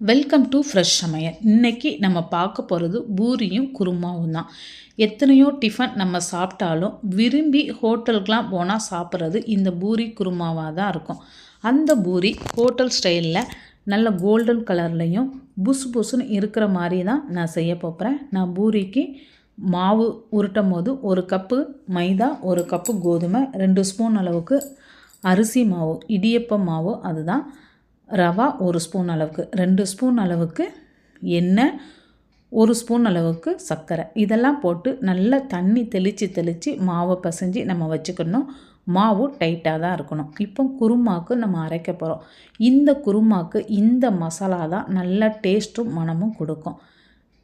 Welcome to fresh சமையல். இன்றைக்கி நம்ம பார்க்க போகிறது பூரியும் குருமாவும் தான். எத்தனையோ டிஃபன் நம்ம சாப்பிட்டாலும் விரும்பி ஹோட்டலுக்கெலாம் போனால் சாப்பிட்றது இந்த பூரி குருமாவாக தான் இருக்கும். அந்த பூரி ஹோட்டல் ஸ்டைலில் நல்ல கோல்டன் கலர்லேயும் புசு புசுன்னு இருக்கிற மாதிரி தான் நான் செய்ய போகிறேன் நான் பூரிக்கு மாவு உருட்டும் போது ஒரு கப்பு மைதா ஒரு கப்பு கோதுமை ரெண்டு ஸ்பூன் அளவுக்கு அரிசி மாவு இடியப்ப மாவு அதுதான். ரவா ஒரு ஸ்பூன் அளவுக்கு ரெண்டு ஸ்பூன் அளவுக்கு எண்ணெய் ஒரு ஸ்பூன் அளவுக்கு சர்க்கரை. இதெல்லாம் போட்டு நல்லா தண்ணி தெளித்து தெளித்து மாவை பசைஞ்சு நம்ம வச்சுக்கணும். மாவு டைட்டாக தான் இருக்கணும். இப்போ குருமாவுக்கு நம்ம அரைக்க போகிறோம் இந்த குருமாவுக்கு இந்த மசாலா தான் நல்ல டேஸ்ட்டும் மனமும் கொடுக்கும்.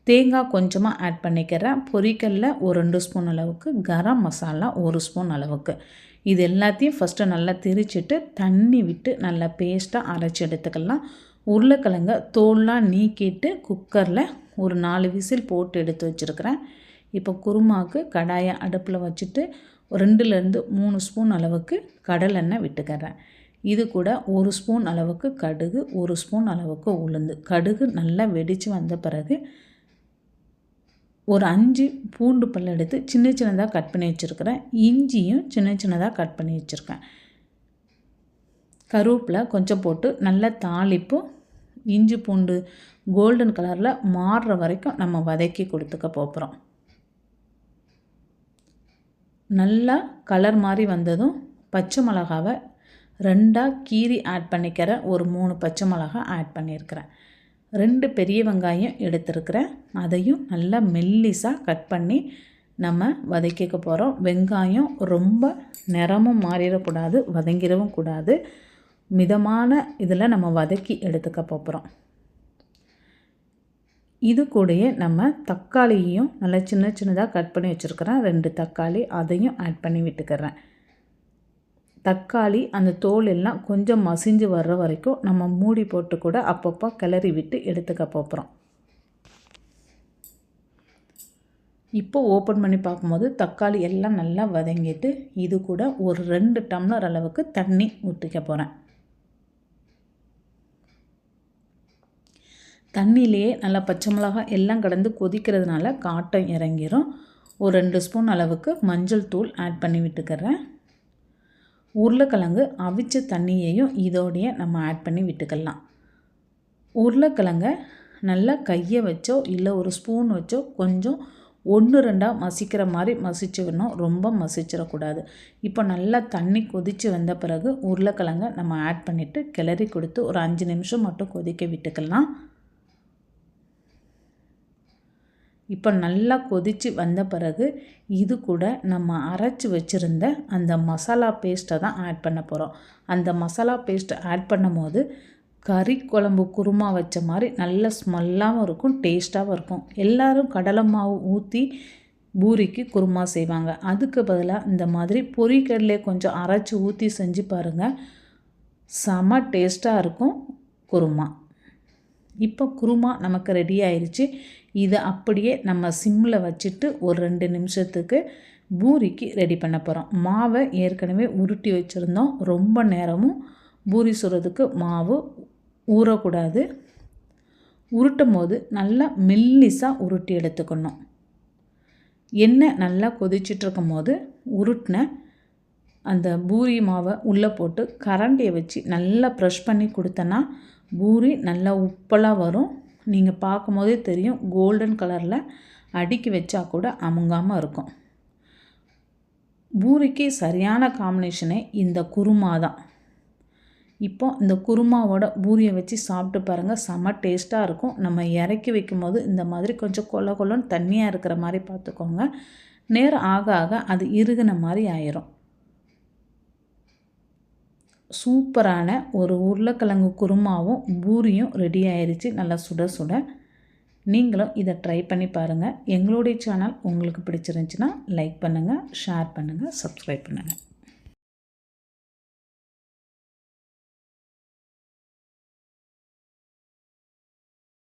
தேங்காய் கொஞ்சமாக ஆட் பண்ணிக்கிறேன். பொரிக்கல்ல ஒரு ரெண்டு ஸ்பூன் அளவுக்கு கரம் மசாலா ஒரு ஸ்பூன் அளவுக்கு. இது எல்லாத்தையும் ஃபஸ்ட்டு நல்லா திரிச்சிட்டு தண்ணி விட்டு நல்லா பேஸ்ட்டாக அரைச்சி எடுத்துக்கலாம். உருளைக்கிழங்க தோல்லாம் நீக்கிட்டு குக்கரில் ஒரு நாலு விசில் போட்டு எடுத்து வச்சுருக்கிறேன். இப்போ குருமாவுக்கு கடாயை அடுப்பில் வச்சுட்டு ரெண்டுலேருந்து மூணு ஸ்பூன் அளவுக்கு கடலெண்ணெய் விட்டுக்கிறேன். இது கூட ஒரு ஸ்பூன் அளவுக்கு கடுகு ஒரு ஸ்பூன் அளவுக்கு உளுந்து. கடுகு நல்லா வெடித்து வந்த பிறகு ஒரு அஞ்சு பூண்டு பல் எடுத்து சின்ன சின்னதாக கட் பண்ணி வச்சுருக்கிறேன். இஞ்சியும் சின்ன சின்னதாக கட் பண்ணி வச்சுருக்கேன். கருவேப்பில் கொஞ்சம் போட்டு நல்லா தாளிப்பு இஞ்சி பூண்டு கோல்டன் கலரில் மாறுற வரைக்கும் நம்ம வதக்கி கொடுத்துக்க போகிறோம் நல்லா கலர் மாதிரி வந்ததும் பச்சை மிளகாவை ரெண்டாக கீரி ஆட் பண்ணிக்கிற ஒரு மூணு பச்சை மிளகா ஆட் பண்ணியிருக்கிறேன். ரெண்டு பெரிய வெங்காயம் எடுத்துருக்கிறேன். அதையும் நல்லா மெல்லிஸாக கட் பண்ணி நம்ம வதக்கிக்க போகிறோம் வெங்காயம் ரொம்ப நிறமும் மாறிடக்கூடாது வதங்கிடவும் கூடாது. மிதமான இதில் நம்ம வதக்கி எடுத்துக்க போகிறோம் இது கூடயே நம்ம தக்காளியையும் நல்லா சின்ன சின்னதாக கட் பண்ணி வச்சுருக்கிறேன். ரெண்டு தக்காளி அதையும் ஆட் பண்ணி விட்டுக்கிறேன். தக்காளி அந்த தோல் எல்லாம் கொஞ்சம் மசிஞ்சு வர்ற வரைக்கும் நம்ம மூடி போட்டு கூட அப்பப்போ கிளறி விட்டு எடுத்துக்க போகிறோம் இப்போ ஓப்பன் பண்ணி பார்க்கும்போது தக்காளி எல்லாம் நல்லா வதங்கிட்டு இது கூட ஒரு ரெண்டு டம்ளர் அளவுக்கு தண்ணி ஊற்றிக்க போகிறேன் தண்ணியிலேயே நல்லா பச்சை மிளகாய் எல்லாம் கடந்து கொதிக்கிறதுனால காட்டம் இறங்கிரும். ஒரு ரெண்டு ஸ்பூன் அளவுக்கு மஞ்சள் தூள் ஆட் பண்ணி விட்டுக்கிறேன். உருளைக்கிழங்கு அவிச்ச தண்ணியையும் இதோடைய நம்ம ஆட் பண்ணி விட்டுக்கலாம். உருளைக்கிழங்க நல்லா கையை வச்சோ இல்லை ஒரு ஸ்பூன் வச்சோ கொஞ்சம் ஒன்று ரெண்டாக மசிக்கிற மாதிரி மசிச்சுக்கணும் ரொம்ப மசிச்சிடக்கூடாது. இப்போ நல்லா தண்ணி கொதித்து வந்த பிறகு உருளைக்கிழங்க நம்ம ஆட் பண்ணிவிட்டு கிளறி கொடுத்து ஒரு அஞ்சு நிமிஷம் மட்டும் கொதிக்க விட்டுக்கலாம். இப்போ நல்லா கொதித்து வந்த பிறகு இது கூட நம்ம அரைச்சி வச்சுருந்த அந்த மசாலா பேஸ்ட்டை தான் ஆட் பண்ண போகிறோம் அந்த மசாலா பேஸ்ட்டை ஆட் பண்ணும் போது கறி குழம்பு குருமா வச்ச மாதிரி நல்ல ஸ்மெல்லாகவும் இருக்கும் டேஸ்ட்டாகவும் இருக்கும். எல்லோரும் கடலை மாவு ஊற்றி பூரிக்கு குருமா செய்வாங்க. அதுக்கு பதிலாக இந்த மாதிரி பொரிக்கடலே கொஞ்சம் அரைச்சி ஊற்றி செஞ்சு பாருங்கள் செம டேஸ்ட்டாக இருக்கும் குருமா. இப்போ குருமா நமக்கு ரெடி ஆயிடுச்சு இதை அப்படியே நம்ம சிம்மில் வச்சுட்டு ஒரு ரெண்டு நிமிஷத்துக்கு பூரிக்கு ரெடி பண்ண போகிறோம் மாவை ஏற்கனவே உருட்டி வச்சுருந்தோம். ரொம்ப நேரமும் பூரி சுடுறதுக்கு மாவு ஊறக்கூடாது. உருட்டும் போது நல்லா மெல்லிஸாக உருட்டி எடுத்துக்கணும். எண்ணெய் நல்லா கொதிச்சிட்ருக்கும் போது உருட்டின அந்த பூரி மாவை உள்ளே போட்டு கரண்டியை வச்சு நல்லா ப்ரெஷ் பண்ணி கொடுத்தனா பூரி நல்லா உப்பலாக வரும். நீங்கள் பார்க்கும் போதே தெரியும் கோல்டன் கலரில் அடுக்கி வச்சா கூட அமுங்காமல் இருக்கும். பூரிக்கு சரியான காம்பினேஷனே இந்த குருமா தான். இப்போ இந்த குருமாவோட பூரியை வச்சு சாப்பிட்டு பாருங்கள் செம்ம டேஸ்ட்டாக இருக்கும். நம்ம இறக்கி வைக்கும் போது இந்த மாதிரி கொஞ்சம் கொல்ல கொல்லன்னு தண்ணியாக இருக்கிற மாதிரி பார்த்துக்கோங்க. நேரம் ஆக ஆக அது இறுகின மாதிரி ஆயிரும். சூப்பரான ஒரு உருளைக்கிழங்கு குருமாவும் பூரியும் ரெடி ஆயிடுச்சு நல்லா சுட சுட. நீங்களும் இதை ட்ரை பண்ணி பாருங்கள் எங்களுடைய சேனல் உங்களுக்கு பிடிச்சிருந்துச்சின்னா லைக் பண்ணுங்கள் ஷேர் பண்ணுங்கள் சப்ஸ்கிரைப் பண்ணுங்கள்